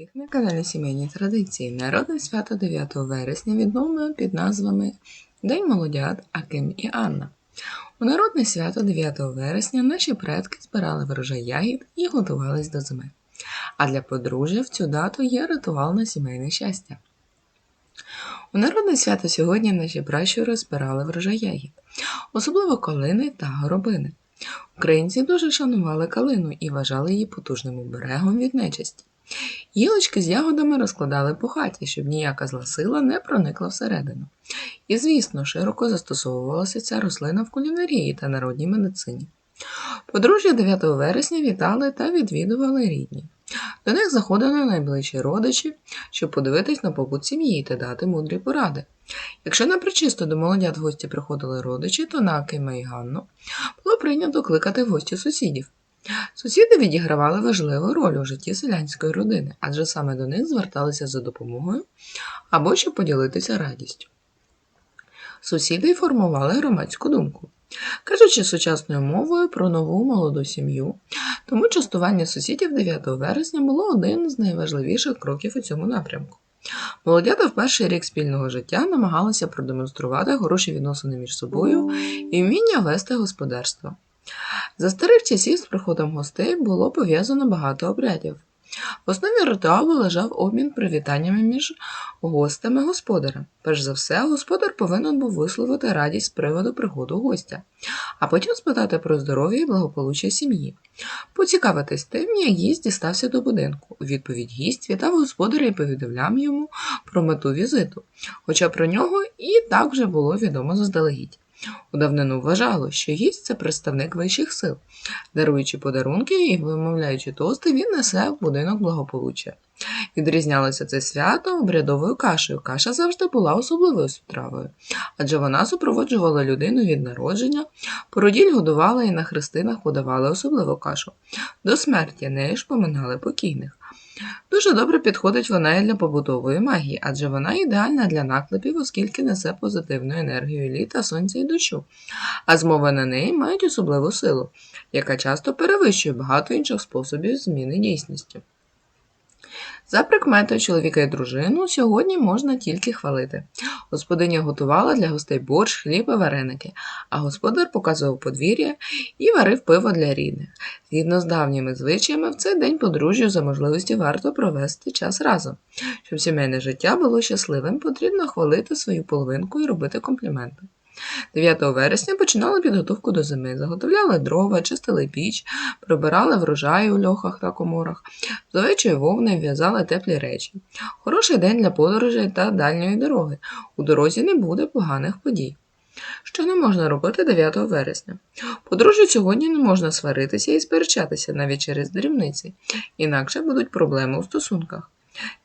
всіх на каналі Сімейні Традиції. Народне свято 9 вересня відоме під назвами День молодят Аким і Анна. У народне свято 9 вересня наші предки збирали врожай ягід і готувались до зими. А для подружжя в цю дату є ритуал на сімейне щастя. У народне свято сьогодні наші пращури збирали врожай ягід, особливо калини та горобини. Українці дуже шанували калину і вважали її потужним оберегом від нечисті. Гілочки з ягодами розкладали по хаті, щоб ніяка зла сила не проникла всередину. І, звісно, широко застосовувалася ця рослина в кулінарії та народній медицині. Подружжя 9 вересня вітали та відвідували рідні. До них заходили найближчі родичі, щоб подивитись на побут сім'ї та дати мудрі поради. Якщо на причисто до молодят в гості приходили родичі, то на Акима і Ганну було прийнято кликати в гості сусідів. Сусіди відігравали важливу роль у житті селянської родини, адже саме до них зверталися за допомогою або щоб поділитися радістю. Сусіди формували громадську думку. Кажучи сучасною мовою про нову молоду сім'ю, тому частування сусідів 9 вересня було один з найважливіших кроків у цьому напрямку. Молодята в перший рік спільного життя намагалися продемонструвати хороші відносини між собою і вміння вести господарство. За старих часів з приходом гостей було пов'язано багато обрядів. В основі ритуалу лежав обмін привітаннями між гостями господарем. Перш за все, господар повинен був висловити радість з приводу приходу гостя, а потім спитати про здоров'я і благополуччя сім'ї. Поцікавитись тим, як гість дістався до будинку. У відповідь гість вітав господаря і повідомляв йому про мету візиту, хоча про нього і так вже було відомо заздалегідь. У давнину вважало, що гість це представник вищих сил. Даруючи подарунки і вимовляючи тости, він несе в будинок благополуччя. Відрізнялося це свято обрядовою кашею. Каша завжди була особливою стравою, адже вона супроводжувала людину від народження, породіль годувала і на хрестинах подавали особливу кашу. До смерті нею ж поминали покійних. Дуже добре підходить вона і для побутової магії, адже вона ідеальна для наклепів, оскільки несе позитивну енергію літа, сонця і дощу, а змови на неї мають особливу силу, яка часто перевищує багато інших способів зміни дійсності. За прикметою чоловіка і дружину сьогодні можна тільки хвалити. Господиня готувала для гостей борщ, хліб і вареники, а господар показував подвір'я і варив пиво для рідних. Згідно з давніми звичаями, в цей день подружжю за можливості варто провести час разом. Щоб сімейне життя було щасливим, потрібно хвалити свою половинку і робити компліменти. 9 вересня починали підготовку до зими, заготовляли дрова, чистили піч, прибирали врожай у льохах та коморах, з овечої вовни в'язали теплі речі. Хороший день для подорожей та дальньої дороги. У дорозі не буде поганих подій. Що не можна робити 9 вересня? Подружжю сьогодні не можна сваритися і сперечатися навіть через дрібниці, інакше будуть проблеми у стосунках.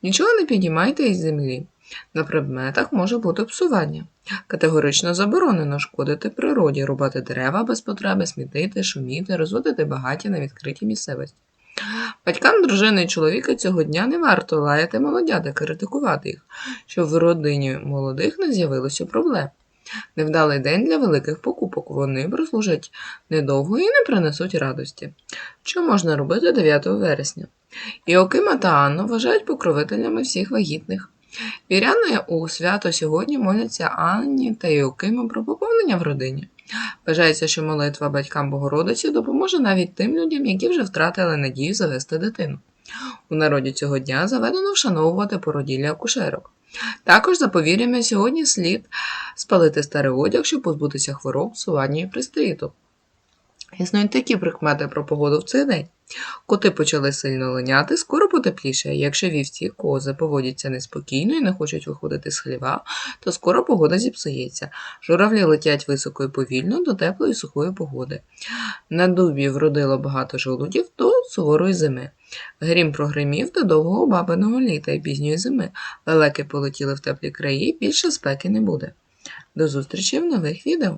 Нічого не підіймайте із землі. На предметах може бути псування. Категорично заборонено шкодити природі, рубати дерева без потреби, смітити, шуміти, розводити багаття на відкритій місцевості. Батькам дружини і чоловіка цього дня не варто лаяти молодят і критикувати їх, щоб в родині молодих не з'явилося проблем. Невдалий день для великих покупок, вони прослужать недовго і не принесуть радості. Що можна робити 9 вересня? Іокима та Анну вважають покровителями всіх вагітних. Віряни у свято сьогодні моляться Анні та Іокиму про поповнення в родині. Вважається, що молитва батькам Богородиці допоможе навіть тим людям, які вже втратили надію завести дитину. У народі цього дня заведено вшановувати породілля акушерок. Також, за повір'ями, сьогодні слід спалити старий одяг, щоб позбутися хвороб, псування і пристріту. Існують такі прикмети про погоду в цей день. Коти почали сильно линяти, скоро потепліше. Якщо вівці кози поводяться неспокійно і не хочуть виходити з хліва, то скоро погода зіпсується. Журавлі летять високо і повільно до теплої сухої погоди. На дубі вродило багато жолудів до суворої зими. Грім прогримів до довгого бабиного літа і пізньої зими. Лелеки полетіли в теплі краї, більше спеки не буде. До зустрічі в нових відео!